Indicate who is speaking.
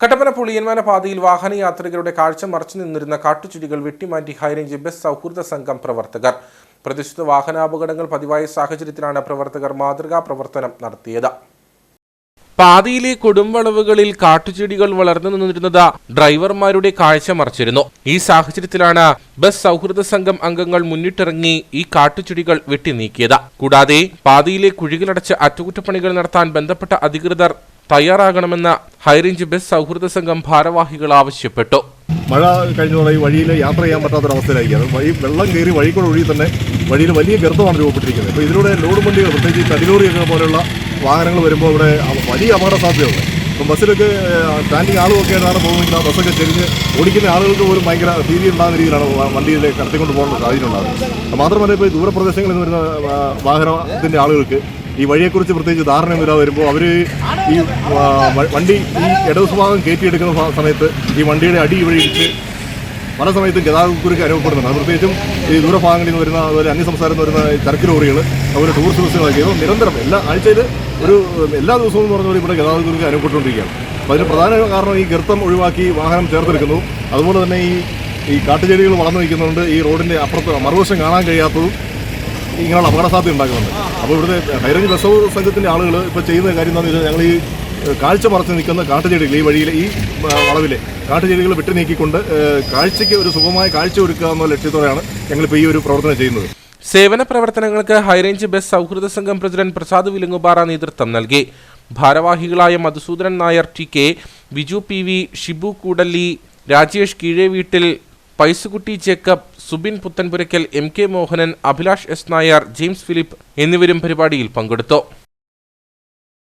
Speaker 1: കട്ടപ്പന പുളിയന്മാന പാതയിൽ വാഹനയാത്രികരുടെ കാഴ്ച മറച്ചു നിന്നിരുന്ന കാട്ടുചെടികൾ വെട്ടിമാറ്റി ഹൈറേഞ്ച് ബസ് സൗഹൃദ സംഘം പ്രവർത്തകർ. പ്രദേശത്ത് വാഹനാപകടങ്ങൾ പതിവായ സാഹചര്യത്തിലാണ് പ്രവർത്തകർ മാതൃകാ പ്രവർത്തനം നടത്തിയത്. പാതയിലെ കൊടുംവളവുകളിൽ കാട്ടുചെടികൾ വളർന്നു നിന്നിരുന്നത് ഡ്രൈവർമാരുടെ കാഴ്ച മറച്ചിരുന്നു. ഈ സാഹചര്യത്തിലാണ് ബസ് സൗഹൃദ സംഘം അംഗങ്ങൾ മുന്നിട്ടിറങ്ങി ഈ കാട്ടുചെടികൾ വെട്ടിനീക്കിയത്. കൂടാതെ പാതയിലെ കുഴികളടച്ച് അറ്റകുറ്റപ്പണികൾ നടത്താൻ ബന്ധപ്പെട്ട അധികൃതർ തയ്യാറാകണമെന്ന് ഹൈറേഞ്ച് ബസ് സൗഹൃദ സംഘം ഭാരവാഹികൾ ആവശ്യപ്പെട്ടു.
Speaker 2: മഴ കഴിഞ്ഞുള്ള ഈ വഴിയിൽ യാത്ര ചെയ്യാൻ പറ്റാത്തൊരവസ്ഥയിലായിരിക്കും അത് വഴി വെള്ളം കയറി വഴിക്കൂടെ ഒഴുകി തന്നെ വഴിയിൽ വലിയ ഗർത്തമാണ് രൂപപ്പെട്ടിരിക്കുന്നത്. അപ്പോൾ ഇതിലൂടെ ലോഡ് വണ്ടികൾ പ്രത്യേകിച്ച് എന്ന പോലെയുള്ള വാഹനങ്ങൾ വരുമ്പോൾ ഇവിടെ വലിയ അപകട സാധ്യതയുണ്ട് അപ്പം ബസ്സിലൊക്കെ സ്റ്റാൻഡിങ് ആളുമൊക്കെ ആയിട്ടാണ് പോകുമെങ്കിൽ ആ ബസ്സൊക്കെ ചെരിഞ്ഞ് ഓടിക്കുന്ന ആളുകൾക്ക് പോലും ഭയങ്കര ഭീതി ഉണ്ടാകുന്ന രീതിയിലാണ് വണ്ടിയിൽ കടത്തിക്കൊണ്ട് പോകാനുള്ള സാഹചര്യം ഉണ്ടാകുന്നത്. മാത്രമല്ല ഇപ്പോൾ ഈ ദൂരപ്രദേശങ്ങളിൽ നിന്ന് വരുന്ന വാഹനത്തിന്റെ ആളുകൾക്ക് ഈ വഴിയെക്കുറിച്ച് പ്രത്യേകിച്ച് ധാരണയൊന്നുമില്ലാതെ വരുമ്പോൾ അവർ ഈ വണ്ടി ഈ ഇടതുഭാഗം കയറ്റിയെടുക്കുന്ന സമയത്ത് ഈ വണ്ടിയുടെ അടി വഴി ഇടിച്ച് പല സമയത്തും ഗതാഗതക്കുരുക്ക് അനുഭവപ്പെടുന്നുണ്ട്. അത് പ്രത്യേകിച്ചും ഈ ദൂരഭാഗങ്ങളിൽ നിന്ന് വരുന്ന അതുപോലെ അന്യസംസ്ഥാനത്ത് നിന്ന് വരുന്ന ചരക്ക് ലോറികൾ അതുപോലെ ടൂറിസ്റ്റ് ബസ്സുകളൊക്കെ. നിരന്തരം എല്ലാ ആഴ്ചയിൽ ഒരു എല്ലാ ദിവസവും എന്ന് പറഞ്ഞാൽ ഇവിടെ ഗതാഗതക്കുരുക്ക് അനുഭവപ്പെട്ടുകൊണ്ടിരിക്കുകയാണ്. അതിന് പ്രധാന കാരണം ഈ ഗർത്തം ഒഴിവാക്കി വാഹനം ചേർത്തെടുക്കുന്നു. അതുപോലെ തന്നെ ഈ ഈ കാട്ടുചെടികൾ വളർന്നു നിൽക്കുന്നുണ്ട്. ഈ റോഡിന്റെ അപ്പുറത്ത് മറുവശം കാണാൻ കഴിയാത്തതും ഇങ്ങനെയുള്ള അപകട സാധ്യത ഉണ്ടാക്കുന്നുണ്ട്. അപ്പോൾ ഇവിടുത്തെ ഹൈറേഞ്ച് ബസ് സംഘത്തിന്റെ ആളുകൾ ഇപ്പോൾ ചെയ്യുന്ന കാര്യം എന്താണെന്ന് വെച്ചാൽ ഞങ്ങൾ ഈ കാഴ്ച മറച്ച് നിൽക്കുന്ന കാട്ടുചെടികൾ ഈ വഴിയിൽ ഈ വളവിലെ കാട്ടുചെടികൾ വിട്ടു നീക്കിക്കൊണ്ട് കാഴ്ചയ്ക്ക് ഒരു സുഖമായ കാഴ്ച ഒരുക്കുക എന്ന ലക്ഷ്യത്തോടെയാണ് ഞങ്ങളിപ്പോൾ ഈ ഒരു പ്രവർത്തനം ചെയ്യുന്നത്.
Speaker 1: സേവന പ്രവർത്തനങ്ങൾക്ക് ഹൈറേഞ്ച് ബസ് സൗഹൃദ സംഘം പ്രസിഡന്റ് പ്രസാദ് വിലുങ്ങുപാറ നേതൃത്വം നൽകി. ഭാരവാഹികളായ Madhusudanan Nair T K Biju P V Shibu Koodalli Rajesh Keezhveettil Paisukutty Jacob Subin Puthenpurackal M K Mohanan Abhilash S Nair James Philip എന്നിവരും പരിപാടിയിൽ പങ്കെടുത്തു.